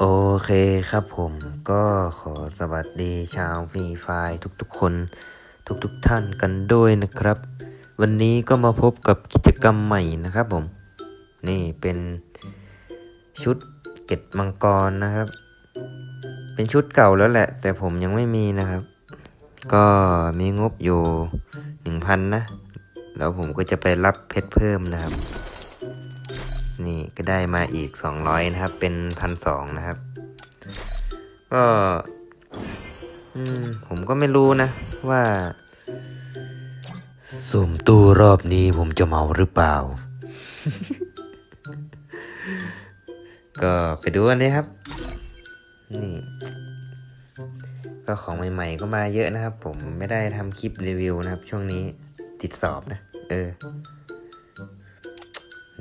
โอเคครับผมก็ขอสวัสดีชาวฟรีไฟล์ทุกๆ คน ทุกๆท่านกันด้วยนะครับ วันนี้ก็มาพบกับกิจกรรมใหม่นะครับผม นี่เป็นชุดเก็ดมังกรนะครับ เป็นชุดเก่าแล้วแหละ แต่ผมยังไม่มีนะครับ ก็มีงบอยู่หนึ่งพันนะ แล้วผมก็จะไปรับเพชรเพิ่มนะครับ นี่ก็ได้มาอีก200นะครับ เป็นพันสองนะครับ ก็ผมก็ไม่รู้นะ ว่าสุ่มตู้รอบนี้ผมจะเมาหรือเปล่า ก็ไปดูกันเลยครับ นี่ ก็ของใหม่ ๆ ก็มาเยอะนะครับ ผมไม่ได้ทำคลิปรีวิวนะครับ ช่วงนี้ติดสอบนะ เออ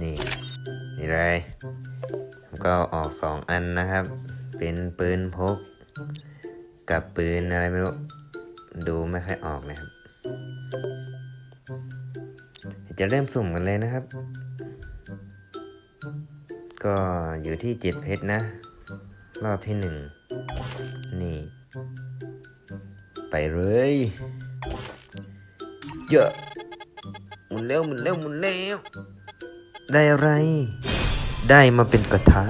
นี่ นี่เลยผมก็ออกสองอันนะครับ เป็นปืนพก กับปืนอะไรไม่รู้ ดูไม่ค่อยออกนะครับ จะเริ่มสุ่มกันเลยนะครับ ก็อยู่ที่เจ็ดเพชรนะ รอบที่หนึ่งนี่ ไปเลยเยอะหมุนเร็วหมุนเร็วหมุนเร็วได้อะไร ได้มาเป็นกระทะ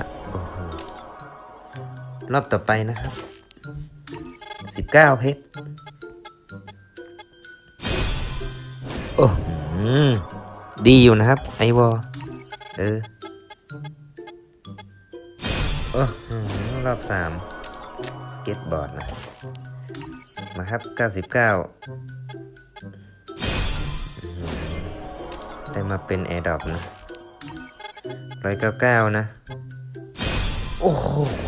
รอบต่อไปนะครับสิบเก้าเพชรโอ้โหดีอยู่นะครับ ไอวอเออโอ้รอบสามสเก็ตบอร์ดนะ มาครับเก้าสิบเก้าได้มาเป็นแอร์ดรอปนะร้อยเก้าเก้านะ โอ้โห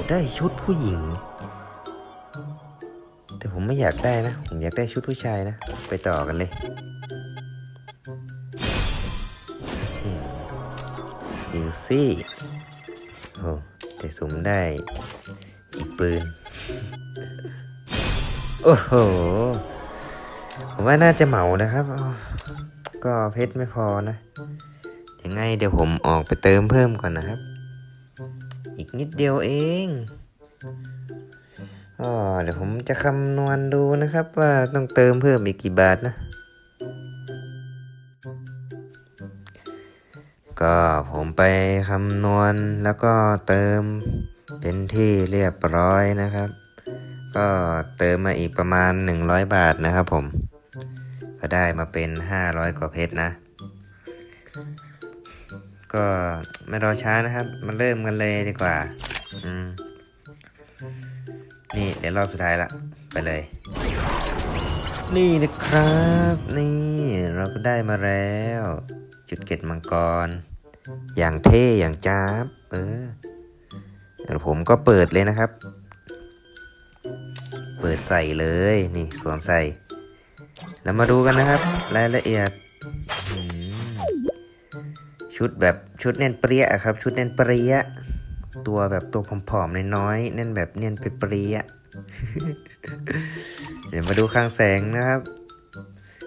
ได้ชุดผู้หญิง แต่ผมไม่อยากได้นะ ผมอยากได้ชุดผู้ชายนะ ไปต่อกันเลยดูซี่โอ้แต่สมได้อีกปืน โอ้โห ผมว่าน่าจะเหมานะครับ ก็เพชรไม่พอนะ ยังไงเดี๋ยวผมออกไปเติมเพิ่มก่อนนะครับ อีกนิดเดียวเองอ๋อเดี๋ยวผมจะคำนวณดูนะครับ ว่าต้องเติมเพิ่มอีกกี่บาทนะ ก็ผมไปคำนวณแล้วก็เติมเป็นที่เรียบร้อยนะครับ ก็เติมมาอีกประมาณ 100 บาทนะครับผม ก็ได้มาเป็น 500 กว่าเพชรนะ ก็ไม่รอช้านะครับ มาเริ่มกันเลยดีกว่า อืม นี่เดี๋ยวรอบสุดท้ายละ ไปเลย นี่นะครับ นี่เราก็ได้มาแล้ว จุดเก็ดมังกร อย่างเท่อย่างจ้าบ เออผมก็เปิดเลยนะครับ เปิดใส่เลยนี่สวมใส่แล้วมาดูกันนะครับ รายละเอียด ชุดแบบชุดเน้นเปรี้ยครับ ชุดเน้นเปรี้ยตัวแบบตัวผอมๆน้อยๆเน้นแบบเน้นเปรี้ยเดี๋ยวมาดูข้างแสงนะครับ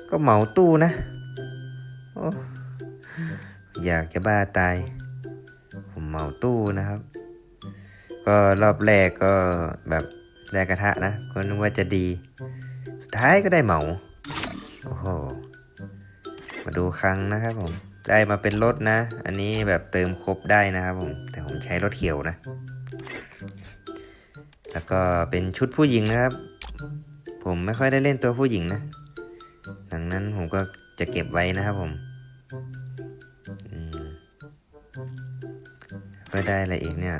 ก็เหมาตู้นะโอ้อยากจะบ้าตาย ผมเหมาตู้นะครับ ก็รอบแรกก็แบบ แรกกระทะนะก็นึกว่าจะดี สุดท้ายก็ได้เหมา โอ้โห มาดูครั้งนะครับผม ได้มาเป็นรถนะ อันนี้แบบเติมครบได้นะครับผม แต่ผมใช้รถเขียวนะ แล้วก็เป็นชุดผู้หญิงนะครับ ผมไม่ค่อยได้เล่นตัวผู้หญิงนะ ดังนั้นผมก็จะเก็บไว้นะครับผมอืมก็ได้อะไรอีกเนี่ย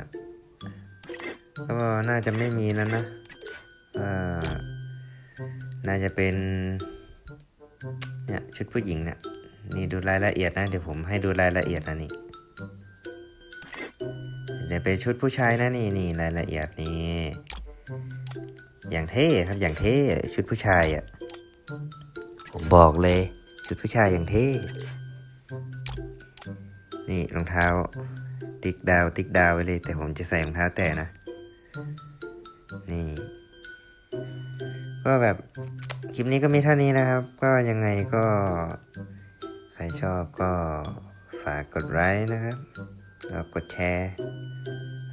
ก็น่าจะไม่มีแล้วนะน่าจะเป็นเนี่ยชุดผู้หญิงเนี่ยนี่ดูรายละเอียดนะ เดี๋ยวผมให้ดูรายละเอียดนะนี่เดี๋ยวเป็นชุดผู้ชายนะนี่นี่รายละเอียดนี่อย่างเท่ครับอย่างเท่ชุดผู้ชายอะ่ะผมบอกเลย ชุดผู้ชายอย่างเท่นี่รองเท้า ติ๊กดาวติ๊กดาวไว้เลย แต่ผมจะใส่รองเท้าแตะนะ นี่ ก็แบบคลิปนี้ก็มีเท่านี้นะครับ ก็ยังไงก็ ใครชอบก็ฝากกดไลค์นะครับแล้วกดแชร์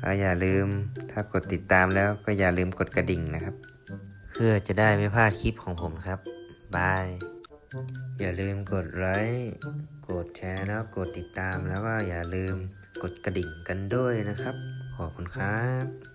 แล้วอย่าลืมถ้ากดติดตามแล้วก็อย่าลืมกดกระดิ่งนะครับ เพื่อจะได้ไม่พลาดคลิปของผมครับบายอย่าลืมกดไลค์กดแชร์แล้วกดติดตามแล้วก็อย่าลืมกดกระดิ่งกันด้วยนะครับ ขอบคุณครับ